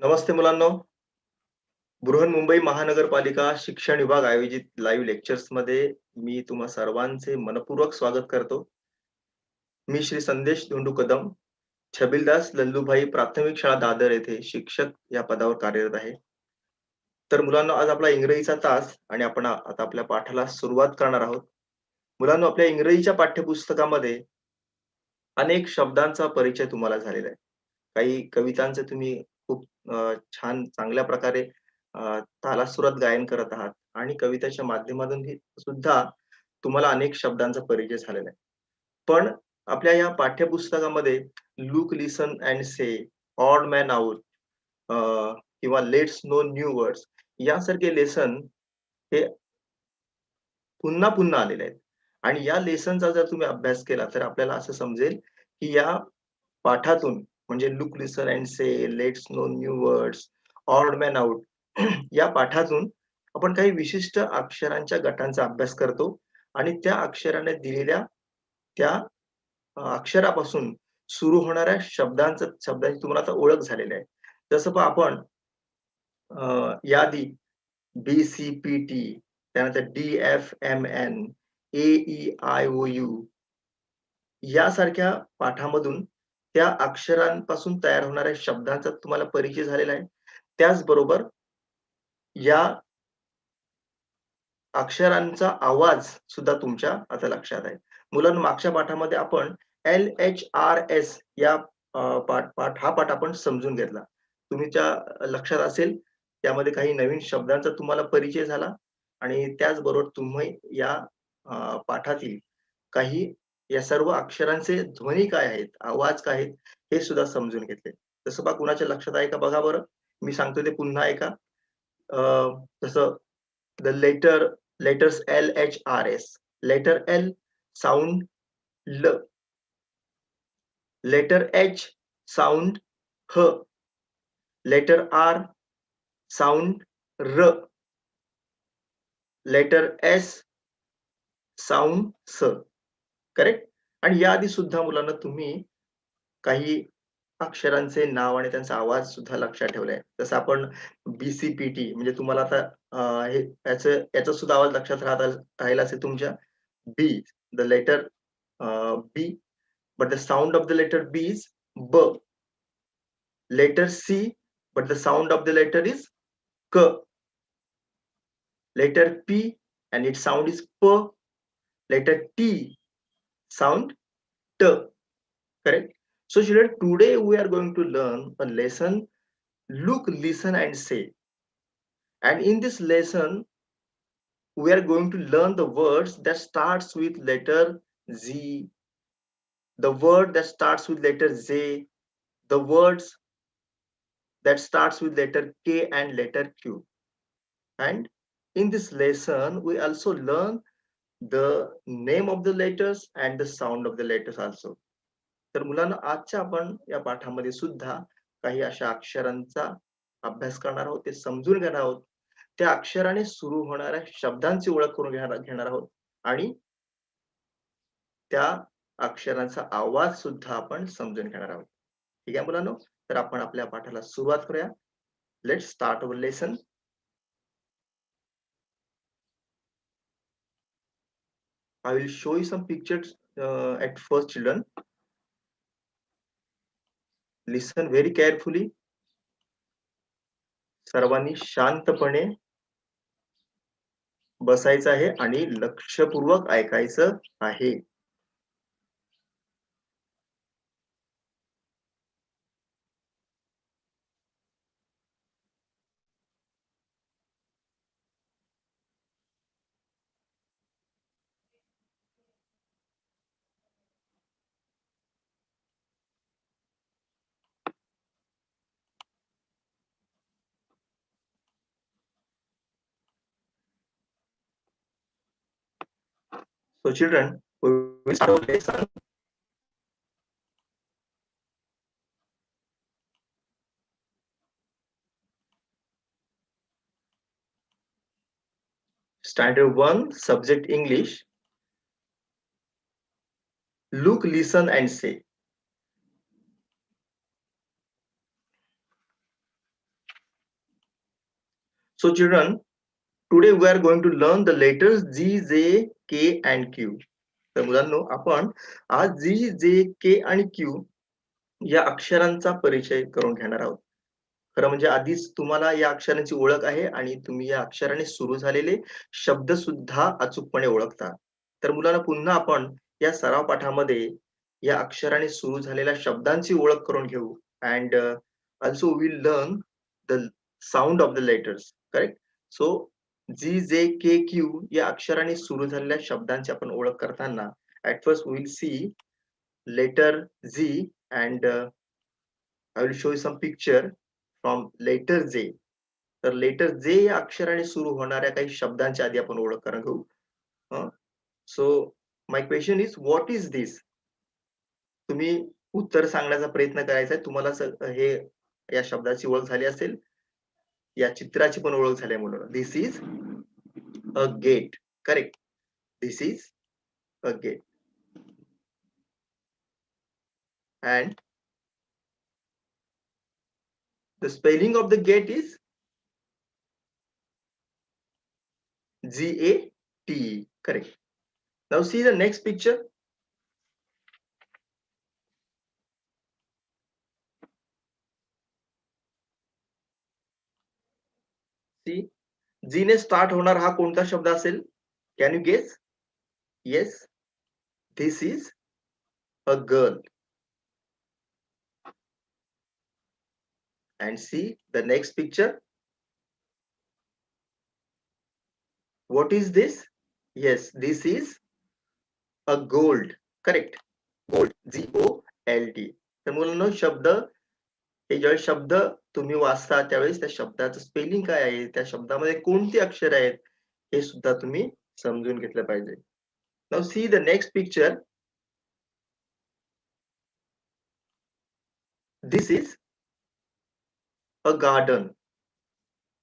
नमस्ते मुलांनो. बृहन्मुंबई महानगरपालिका शिक्षण विभाग आयोजित लाईव्ह लेक्चर्समध्ये मी तुम्हा सर्वांचे मनपूर्वक स्वागत करतो. मी श्री संदेश धोंडू कदम छबिलदास लल्लूभाई प्राथमिक शाळा दादर येथे शिक्षक या पदावर कार्यरत आहे. तर मुलांना आज आपला इंग्रजीचा तास आणि आपण आता आपल्या पाठाला सुरुवात करणार आहोत. मुलांना आपल्या इंग्रजीच्या पाठ्यपुस्तकामध्ये अनेक शब्दांचा परिचय तुम्हाला झालेला आहे. काही कवितांचे तुम्ही खूप छान चांगल्या प्रकारे तालासुरात गायन करत आहात आणि कवितेच्या माध्यमातून सुद्धा तुम्हाला अनेक शब्दांचा परिचय झालेला आहे. पण आपल्या या पाठ्यपुस्तकामध्ये look listen and say odd man out किंवा लेट्स नो न्यू वर्ड्स यासारखे लेसन हे पुन्हा पुन्हा आलेले आहेत. आणि या लेसनचा जर तुम्ही अभ्यास केला तर आपल्याला असं समजेल की या पाठातून म्हणजे look listen and say let's know new words odd man out या पाठातून आपण काही विशिष्ट अक्षरांच्या गटांचा अभ्यास करतो आणि त्या अक्षराने दिलेल्या त्या अक्षरापासून सुरू होणाऱ्या शब्दांचं शब्दांची तुम्हाला आता ओळख झालेली आहे. जसं आपण यादी बी सी पी टी त्यानंतर D F M N A E I O U यासारख्या पाठामधून त्या अक्षरांपासून तयार होणाऱ्या शब्दांचा तुम्हाला परिचय झालेला आहे. त्याचबरोबर या अक्षरांचा आवाज सुद्धा तुमच्या आता लक्षात आहे. मुलांना मागच्या पाठामध्ये आपण एल एच आर एस या पाठ पाठ हा पाठ आपण समजून घेतला. तुमच्या लक्षात असेल त्यामध्ये काही नवीन शब्दांचा तुम्हाला परिचय झाला आणि त्याचबरोबर तुम्ही या पाठातील काही या सर्व अक्षरांचे ध्वनी काय आहेत आवाज काय आहेत हे सुद्धा समजून घेतले. तसं बा कुणाच्या लक्षात आहे का बघा बरं. मी सांगतो ते पुन्हा ऐका. जसं the letter letters L H R S letter L sound ल लेटर एच साऊंड ह लेटर आर साऊंड र लेटर एस साऊंड स करेक्ट आणि याआधी सुद्धा मुलांना तुम्ही काही अक्षरांचे नाव आणि त्यांचा आवाज सुद्धा लक्षात ठेवलाय. जसं आपण बीसीपीटी म्हणजे तुम्हाला आता हे याचं याचा सुद्धा आवाज लक्षात राहत राहिला असेल तुमच्या? B the letter B but the sound of the letter B is ब letter C but the sound of the letter is क letter P and it sound is प letter T sound t correct? So children today we are going to learn a lesson. Look listen and say. And in this lesson we are going to learn the words that starts with letter z. The word that starts with letter z. The words that starts with letter k and letter q. And in this lesson we also learn the name of the letters and the sound of the letters also. तर मुलांना आजच्या आपण या पाठामध्ये सुद्धा काही अशा अक्षरांचा अभ्यास करणार आहोत ते समजून घेणार आहोत. त्या अक्षराने सुरू होणाऱ्या शब्दांची ओळख करून घेणार घेणार आहोत. आणि त्या अक्षरांचा आवाज सुद्धा आपण समजून घेणार आहोत. ठीक आहे मुलांनो? तर आपण आपल्या पाठाला सुरुवात करूया. Let start our lesson I will show you some pictures uh, at first, children. Listen very carefully. सर्वांनी शांतपणे बसायचं आहे आणि लक्षपूर्वक ऐकायचं आहे So children, we will start our lesson. Standard 1, subject English. Look, listen and say. So children, today we are going to learn the letters G J K and Q तर मुलांनो आपण आज जी जे के आणि क्यू या अक्षरांचा परिचय करून घेणार आहोत. खरं म्हणजे आधीच तुम्हाला या अक्षरांची ओळख आहे आणि तुम्ही या अक्षराने सुरू झालेले शब्द सुद्धा अचूकपणे ओळखता. तर मुलांना पुन्हा आपण या सराव पाठामध्ये या अक्षराने सुरू झालेल्या शब्दांची ओळख करून घेऊ. And also will learn the sound of the letters correct so G J K Q या अक्षराने सुरू झालेल्या शब्दांची आपण ओळख करताना at first will see letter Z and I will show some picture from letter J तर लेटर जे या अक्षराने सुरू होणाऱ्या काही शब्दांची आधी आपण ओळख करून घेऊ. So my question is what is this तुम्ही उत्तर सांगण्याचा प्रयत्न करायचा आहे. तुम्हाला हे या शब्दाची ओळख झाली असेल. या चित्राची पण ओळख झाली मुलं this is a gate correct this is a gate and the spelling of the gate is G A T E correct now see the next G ने स्टार्ट होणार हा कोणता शब्द असेल? Can you guess yes this is a girl and see the next picture what is this yes this is a gold correct gold G O L T तर मुलांना शब्द हे शब्द तुम्ही वाचता त्यावेळेस त्या शब्दाचं स्पेलिंग काय आहे? त्या शब्दामध्ये कोणती अक्षर आहेत? हे सुद्धा तुम्ही समजून घेतलं पाहिजे. Now see the next picture this is a garden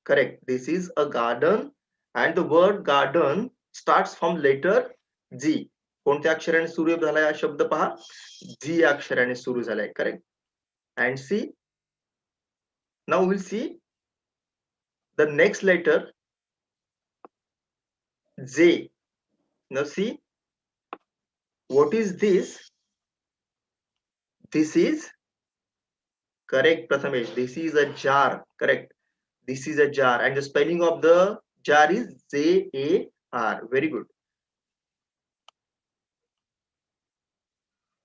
correct. This is a garden and the word garden starts from letter g. कोणत्या अक्षराने सुरू झालाय हा शब्द पहा? जी अक्षराने सुरू झालाय. Correct and see Now we'll see the next letter J. Now see what is this? This is correct, Prathamesh. This is a jar, correct. This is a jar, and the spelling of the jar is J A R. Very good.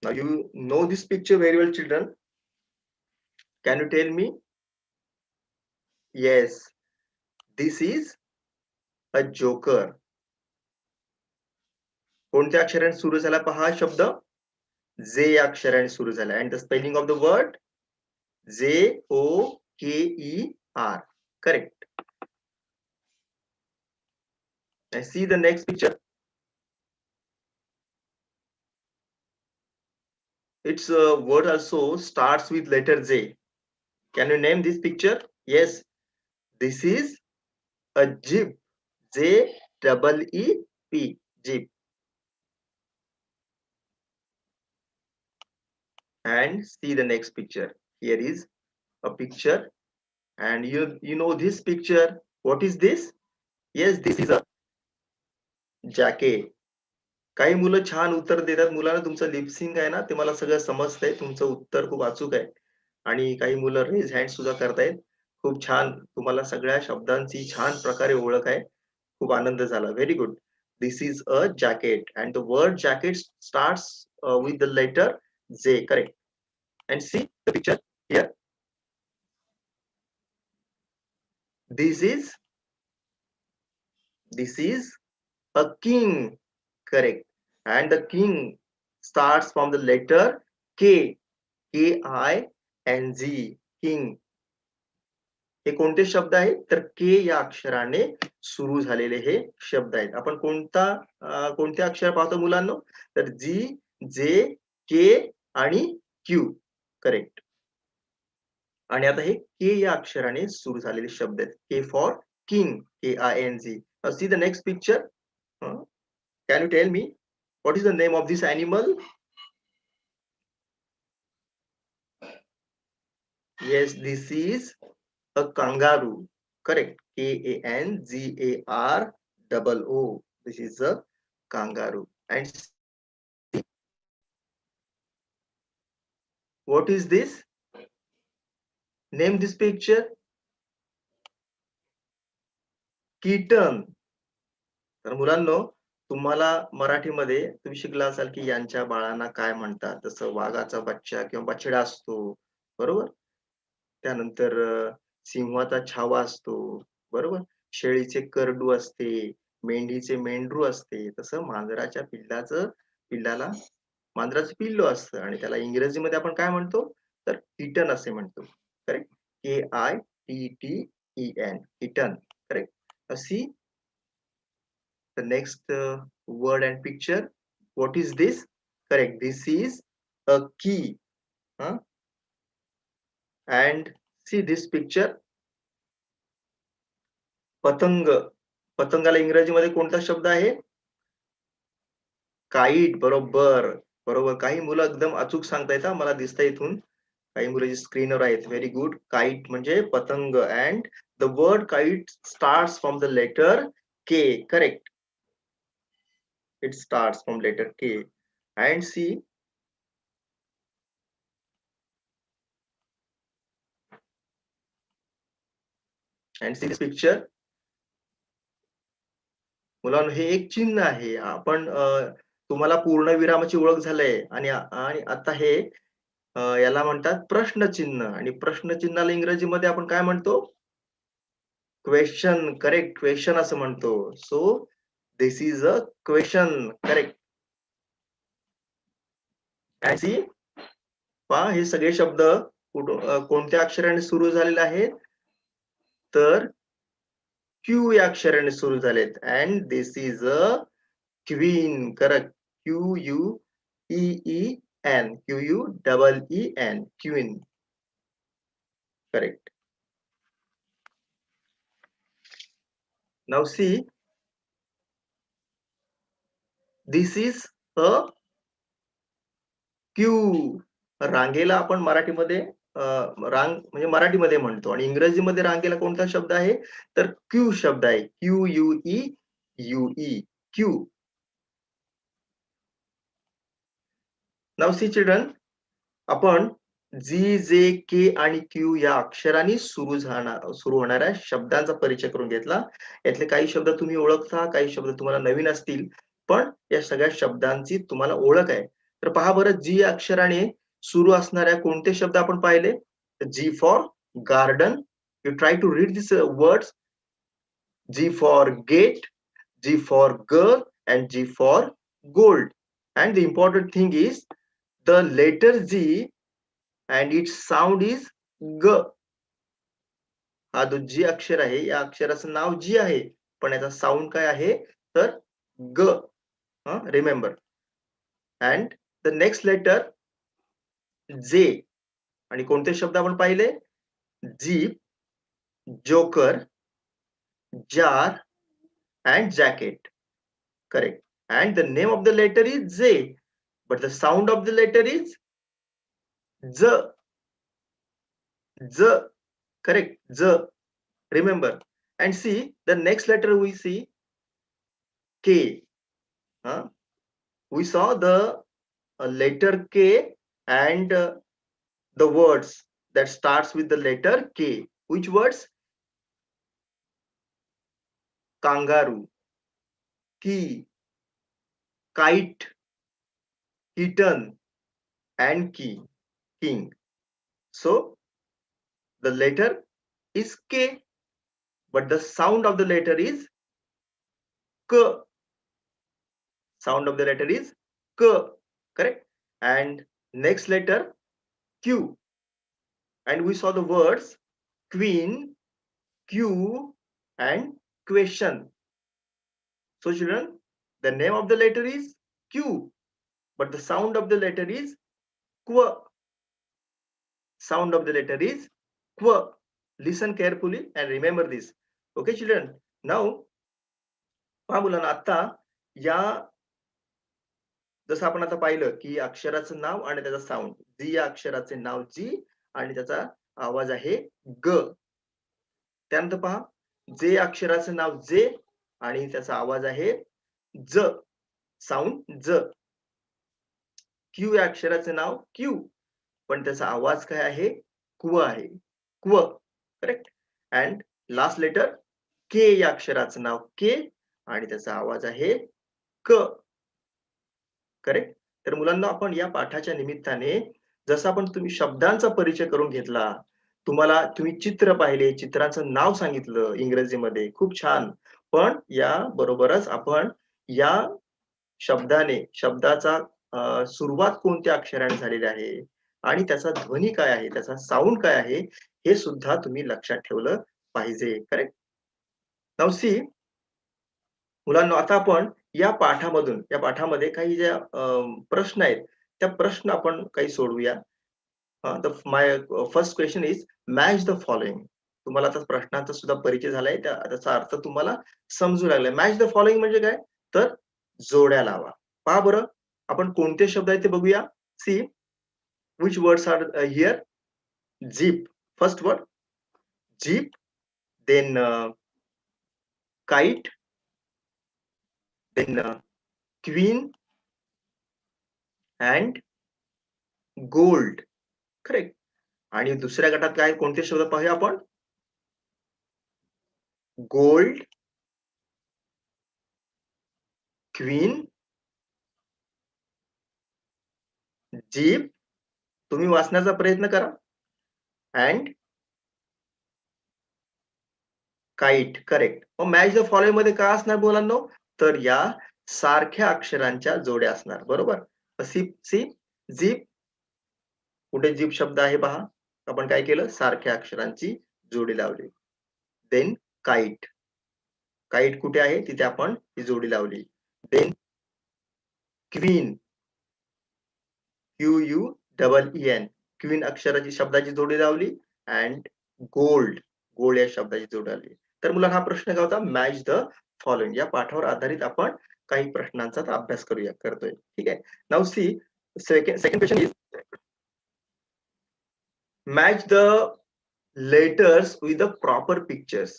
Now you know this picture very well, children. Can you tell me yes this is a joker कोणत्या अक्षराने सुरू झाला पहा शब्द जे या अक्षराने सुरू झाला and the spelling of the word J O K E R. Correct. I see the next picture. Its uh, word also starts with letter J. Can you name this picture? Yes, this is a jeep. J double E P jeep. And see the next picture. here is a picture and you you know this picture what is this yes this is a jacket काही मुलं छान उत्तर देतात मुलांना तुमचं lip sync आहे ना ते मला सगळं समजतंय तुमचं उत्तर खूप अचूक आहे आणि काही मुलं रेज हँड सुद्धा करतायत खूप छान तुम्हाला सगळ्या शब्दांची छान प्रकारे ओळख आहे. खूप आनंद झाला. Very good this is a jacket and the word jacket start with the letter J correct and see the picture here this is this is a king correct? And the king starts from the letter k k i n g king. हे कोणते शब्द आहेत? तर के या अक्षराने सुरू झालेले हे शब्द आहेत. आपण कोणता कोणते अक्षर पाहतो मुलांना? तर जी जे के आणि क्यू करेक्ट आणि आता हे के या अक्षराने सुरू झालेले शब्द आहेत. K for king K I N G see the next picture can you tell me what is the name of this animal yes this is a kangaroo correct K A N G A R double O. This is a kangaroo. And what is this? Name this picture. Kitten तर मुलांनो तुम्हाला मराठीमध्ये तुम्ही शिकला असाल की यांच्या बाळांना काय म्हणतात जसं वाघाचा बच्चा किंवा बछडा असतो बरोबर त्यानंतर सिंहाचा छावा असतो. बरोबर? शेळीचे करडू असते मेंढीचे मेंढरू असते. तसं मांजराच्या पिल्लाचं पिल्लाला मांजराचं पिल्लू असतं. आणि त्याला इंग्रजीमध्ये आपण काय म्हणतो? तर किटन असे म्हणतो. Correct K I T T E N kitten. Correct see the next uh, word and picture. What is this? Correct. This is a key. Huh? and see this picture. पतंग. पतंगाला इंग्रजीमध्ये कोणता शब्द आहे? काईट. बरोबर. बरोबर. काही मुलं एकदम अचूक सांगतायत मला दिसतंय इथून. काही मुलं जी स्क्रीनवर आहेत. व्हेरी गुड काईट म्हणजे पतंग. And the word kite start from the letter K correct it start from letter K and see and see this picture मुलांनो हे एक चिन्ह आहे. आपण तुम्हाला पूर्ण विरामाची ओळख झालंय. आणि आणि आता हे याला म्हणतात प्रश्नचिन्ह. आणि प्रश्नचिन्हाला इंग्रजीमध्ये आपण काय म्हणतो? क्वेश्चन करेक्ट क्वेश्चन असं म्हणतो. So this is a question correct see पहा हे सगळे शब्द कोणत्या अक्षराने सुरू झालेले आहेत? तर क्यू या अक्षराने सुरू झालेत. And this is a queen correct Q U E N Q U double E N queen correct Now see, this is a Q रांगेला आपण मराठीमध्ये रांग म्हणजे मराठीमध्ये म्हणतो. आणि इंग्रजीमध्ये रांगेला कोणता शब्द आहे? तर क्यू शब्द आहे. Q U E U E Q. Now see children आपण जी जे के आणि क्यू या अक्षरांनी सुरू झाणार सुरू होणाऱ्या शब्दांचा परिचय करून घेतला. यातले काही शब्द तुम्ही ओळखता काही शब्द तुम्हाला नवीन असतील. पण या सगळ्या शब्दांची तुम्हाला ओळख आहे. तर पहा बरं जी अक्षराने सुरू असणाऱ्या कोणते शब्द आपण पाहिले? G for garden you try to read this words G for gate G for girl and G for gold and the important thing is the letter G and it sound is ग हा जो जी अक्षर आहे या अक्षराचं नाव जी आहे. पण याचा साऊंड काय आहे? तर ग remember and the next letter J आणि कोणते शब्द आपण पाहिले? Jeep joker jar and jacket. Correct. And the name of the letter is J but the sound of the letter is ज. ज. करेक्ट. ज. Remember. And see the next letter we see K. We saw the letter K and uh, the words that starts with the letter k which words kangaroo key kite kitten and key king so the letter is K, but the sound of the letter is K. Sound of the letter is K, correct? And next letter Q. And we saw the words queen, Q, and question. So children, the name of the letter is Q, but the sound of the letter is Q. Sound of the letter is Q. Listen carefully and remember this. Okay, children. Now, पहा मुलांना आता या जसं आपण आता पाहिलं की अक्षराचं नाव आणि त्याचा साऊंड जी या अक्षराचे नाव जी आणि त्याचा आवाज आहे ग. त्यानंतर पहा जे अक्षराचं नाव जे आणि त्याचा आवाज आहे ज. साऊंड ज. क्यू या अक्षराचं नाव क्यू पण त्याचा आवाज काय आहे? क्व आहे. क्व correct and last letter K या अक्षराचं नाव के आणि त्याचा आवाज आहे क. करेक्ट तर मुलांना आपण या पाठाच्या निमित्ताने जसं आपण तुम्ही शब्दांचा परिचय करून घेतला तुम्हाला तुम्ही चित्र पाहिले चित्रांचं नाव सांगितलं इंग्रजीमध्ये खूप छान. पण या बरोबरच आपण या शब्दाने शब्दाचा सुरुवात कोणत्या अक्षराने झालेली आहे आणि त्याचा ध्वनी काय आहे त्याचा साऊंड काय आहे हे सुद्धा तुम्ही लक्षात ठेवलं पाहिजे. करेक्ट नवसी मुलांना आता आपण या पाठामधून या पाठामध्ये काही ज्या प्रश्न आहेत त्या प्रश्न आपण काही सोडवूया. My first question is match the following तुम्हाला आता प्रश्नांचा सुद्धा परिचय झालाय त्याचा अर्थ तुम्हाला समजू लागलाय. मॅच द फॉलोइंग म्हणजे काय? तर जोड्या लावा. पहा बरं आपण कोणते शब्द आहेत ते बघूया. See which words are here jeep first word jeep then kite then uh, queen and gold correct आणि दुसऱ्या गटात काय कोणते शब्द पाहूया आपण? गोल्ड क्वीन जीप तुम्ही वाचण्याचा प्रयत्न करा. अँड काइट करेक्ट मग मॅच द फॉलोइंगमध्ये काय असणार बोलांनो तर या सारख्या अक्षरांच्या जोड्या असणार बरोबर? सिप सी जीप कुठे जीप शब्द आहे पहा. आपण काय केलं? सारख्या अक्षरांची जोडी लावली. देन काईट काईट कुठे आहे? तिथे आपण ही जोडी लावली. Then queen Q U double E N queen अक्षराची शब्दाची जोडी लावली अँड गोल्ड गोल्ड या शब्दाची जोडी लावली. तर मुलांना हा प्रश्न काय होता मॅच द फॉलोइंग या पाठावर आधारित आपण काही प्रश्नांचा अभ्यास करूया करतोय. ठीक आहे? Now see second second question is match the letters with the proper pictures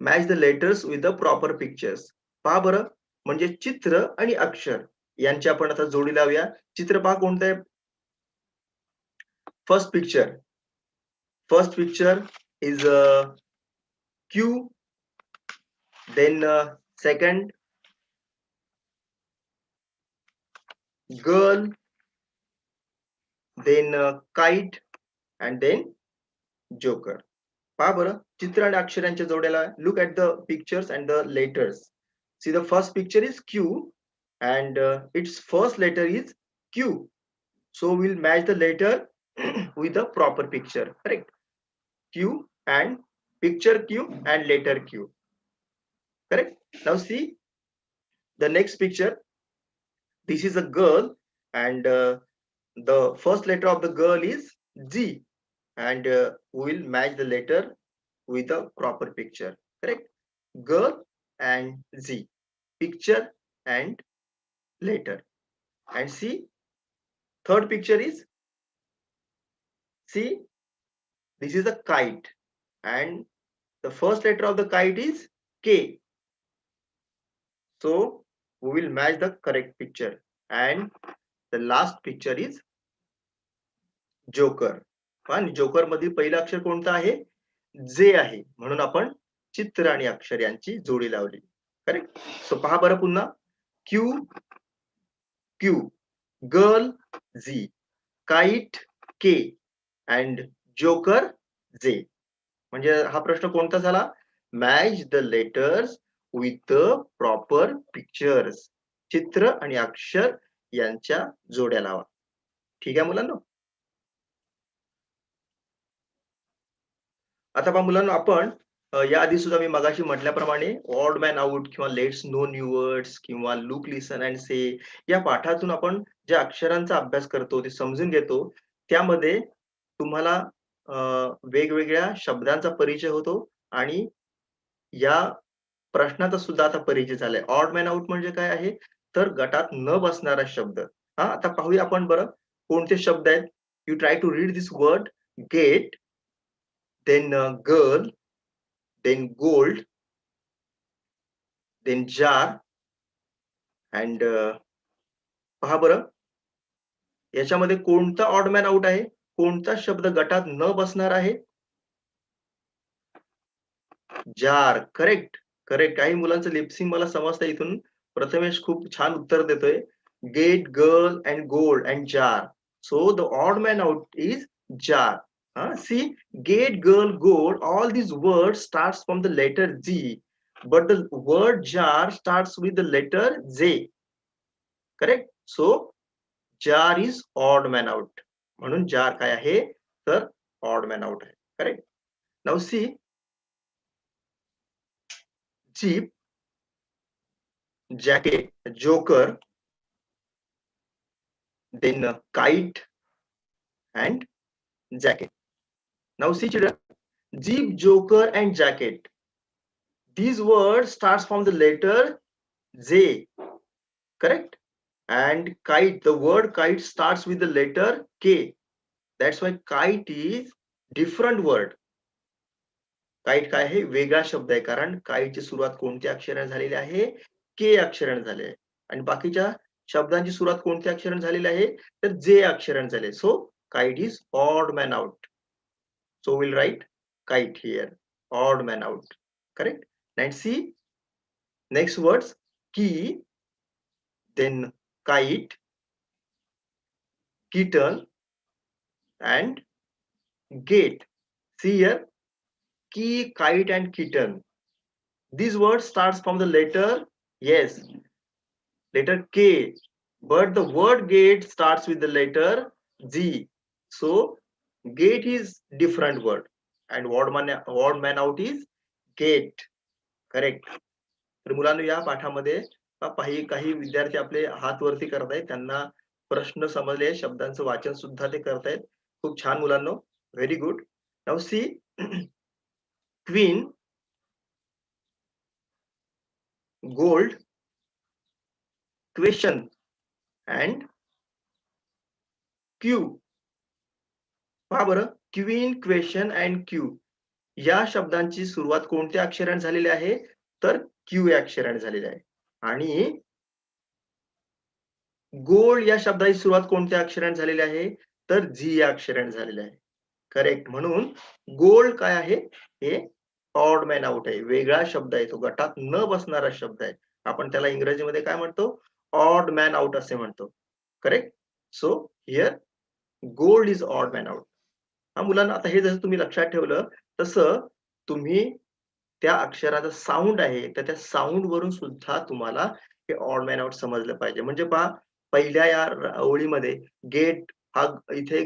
match the letters with the proper pictures पहा बरं म्हणजे चित्र आणि अक्षर यांची आपण आता जोडी लावूया. चित्र पहा कोणतं आहे? First picture first picture is Q Then second girl then kite and then joker पहा बरं चित्र आणि अक्षरांच्या जोड्याला look at the pictures and the letters see the first picture is Q and uh, its first letter is Q. So we'll match the letter with the proper picture, correct? Q and picture Q and letter Q, correct? Now see the next picture. This is a girl and uh, the first letter of the girl is G and uh, we will match the letter with the proper picture, correct? Girl and Z, picture and letter and see third picture is see this is a kite and the first letter of the kite is k so we will match the correct picture? And the last picture is joker. आणि joker मधील पहिलं अक्षर कोणतं आहे? जे आहे. म्हणून आपण चित्र आणि अक्षर यांची जोडी लावली. करेक्ट सो पहा बरं पुन्हा. Q Q girl G kite K and joker J म्हणजे हा प्रश्न कोणता झाला? Match the letters with the proper pictures चित्र आणि अक्षर यांच्या जोड्या लावा. ठीक आहे मुलांना? आता पहा मुलांना आपण याआधी सुद्धा मी मगाशी म्हटल्याप्रमाणे ऑड मॅन आउट किंवा लेट्स नो न्यू वर्ड्स किंवा लुक लिसन अँड से या पाठातून आपण ज्या अक्षरांचा अभ्यास करतो ते समजून घेतो त्यामध्ये तुम्हाला वेगवेगळ्या शब्दांचा परिचय होतो आणि या प्रश्नाचा सुद्धा आता परिचय झालाय. ऑड मॅन आउट म्हणजे काय आहे? तर गटात न बसणारा शब्द. हा आता पाहूया आपण बरं. कोणते शब्द आहेत? You try to read this word get then girl then gold then jar and पहा बरं. याच्यामध्ये कोणता ऑड मॅन आउट आहे? कोणता शब्द गटात न बसणार आहे? जार करेक्ट खरे काही मुलांचं लिप्सिंग मला समजतं इथून. प्रथमेश खूप छान उत्तर देतोय. Get girl and gold and jar so the odd man out is jar see get girl gold all this word start from the letter G but the word jar start with the letter J correct so jar is odd man out म्हणून jar काय आहे? तर odd man out आहे. Correct now see jeep, jacket, joker, then kite and jacket. Now see children, jeep, joker and jacket. These words starts from the letter J, correct? And kite, the word kite starts with the letter K. That's why kite is different word. Kite काय आहे? वेगळा शब्द आहे. कारण काईटची सुरुवात कोणत्या अक्षराने झालेली आहे? के अक्षराने झाले आहे. आणि बाकीच्या शब्दांची सुरुवात कोणत्या अक्षराने झालेली आहे? तर जे अक्षराने झाले so kite is odd man out so will write kite here odd man out correct night see next words key then kite kettle and get see ear key, kite, and kitten. These words starts from the letter, yes, letter K. But the word gate starts with the letter G. So gate is different word and odd man odd man out is gate correct तर मुलांना या पाठामध्ये काही काही विद्यार्थी आपले हात वरती करतायत त्यांना प्रश्न समजले शब्दांचं वाचन सुद्धा ते करतायत खूप छान मुलांनो very good now C queen gold question and Q पहा बरं क्वीन क्वेश्चन अँड क्यू या शब्दांची सुरुवात कोणत्या अक्षराने झालेली आहे? तर क्यू या अक्षराने झालेली आहे. आणि गोल्ड या शब्दाची सुरुवात कोणत्या अक्षराने झालेली आहे? तर झी या अक्षराने झालेली आहे. करेक्ट म्हणून गोल्ड काय आहे? हे ऑड मॅन आउट आहे. वेगळा शब्द आहे तो. गटात न बसणारा शब्द आहे. आपण त्याला इंग्रजीमध्ये काय म्हणतो? ऑड मॅन आउट असे म्हणतो. Correct so here gold is odd man out हा मुलांना आता हे जसं तुम्ही लक्षात ठेवलं तसं तुम्ही त्या अक्षराचा साऊंड आहे तर त्या साऊंड वरून सुद्धा तुम्हाला हे ऑड मॅन आउट समजलं पाहिजे. म्हणजे पहा पहिल्या या ओळीमध्ये गेट हा इथे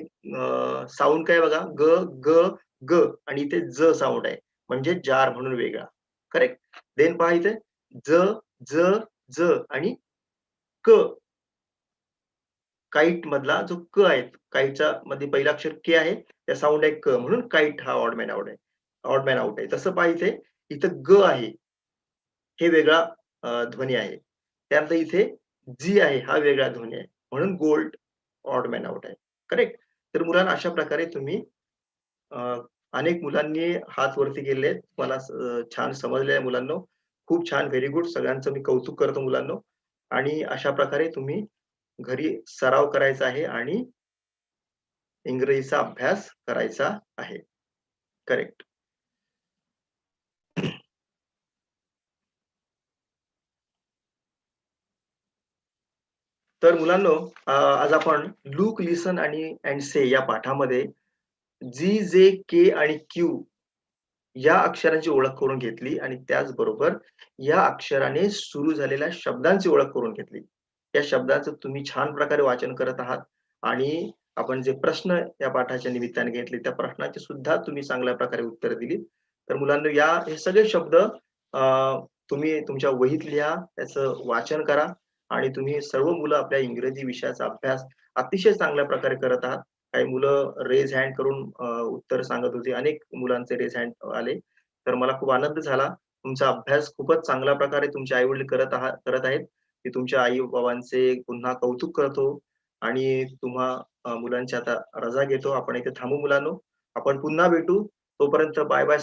साऊंड काय बघा ग ग ग आणि इथे ज साऊंड आहे. म्हणजे जार म्हणून वेगळा. करेक्ट देन पहा इथे ज ज ज आणि क. काईट मधला जो क आहे काईटचा मध्ये पहिला अक्षर के आहे त्या साऊंड आहे क म्हणून काईट हा ऑडमॅन आउट आहे. ऑडमॅन आउट आहे. तसं पाहिजे इथं ग आहे. हे वेगळा ध्वनी आहे. त्यानंतर इथे जी आहे हा वेगळा ध्वनी आहे. म्हणून गोल्ड ऑड मॅन आउट आहे. करेक्ट तर मुलांना अशा प्रकारे तुम्ही अनेक मुलांनी हात वरती केले. मला छान समजले आहे मुलांना. खूप छान व्हेरी गुड सगळ्यांचं मी कौतुक करतो मुलांना. आणि अशा प्रकारे तुम्ही घरी सराव करायचा आहे आणि इंग्रजीचा अभ्यास करायचा आहे. करेक्ट तर मुलांनो आज आपण लुक लिसन आणि अँड से या पाठामध्ये जी जे के आणि क्यू या अक्षरांची ओळख करून घेतली आणि त्याचबरोबर या अक्षराने सुरू झालेल्या शब्दांची ओळख करून घेतली. या शब्दाचं तुम्ही छान प्रकारे वाचन करत आहात आणि आपण जे प्रश्न या पाठाच्या निमित्ताने घेतले त्या प्रश्नाचे सुद्धा तुम्ही चांगल्या प्रकारे उत्तर दिली तर मुलांना या हे सगळे शब्द तुम्ही तुमच्या वहीत लिहा त्याचं वाचन करा. आणि तुम्ही सर्व मुलं आपल्या इंग्रजी विषयाचा अभ्यास अतिशय चांगल्या प्रकारे करत आहात. काही मुलं रेज हँड करून उत्तर सांगत होते. अनेक मुलांचे रेज हँड आले. तर मला खूप आनंद झाला. तुमचा अभ्यास खूपच चांगल्या प्रकारे तुमचे आई वडील करत आहात करत आहेत. मी तुमच्या आई बाबांचे पुन्हा कौतुक करतो आणि तुम्हा मुलांची आता रजा घेतो. आपण इथे थांबू मुलांनो. आपण पुन्हा भेटू. तोपर्यंत बाय बाय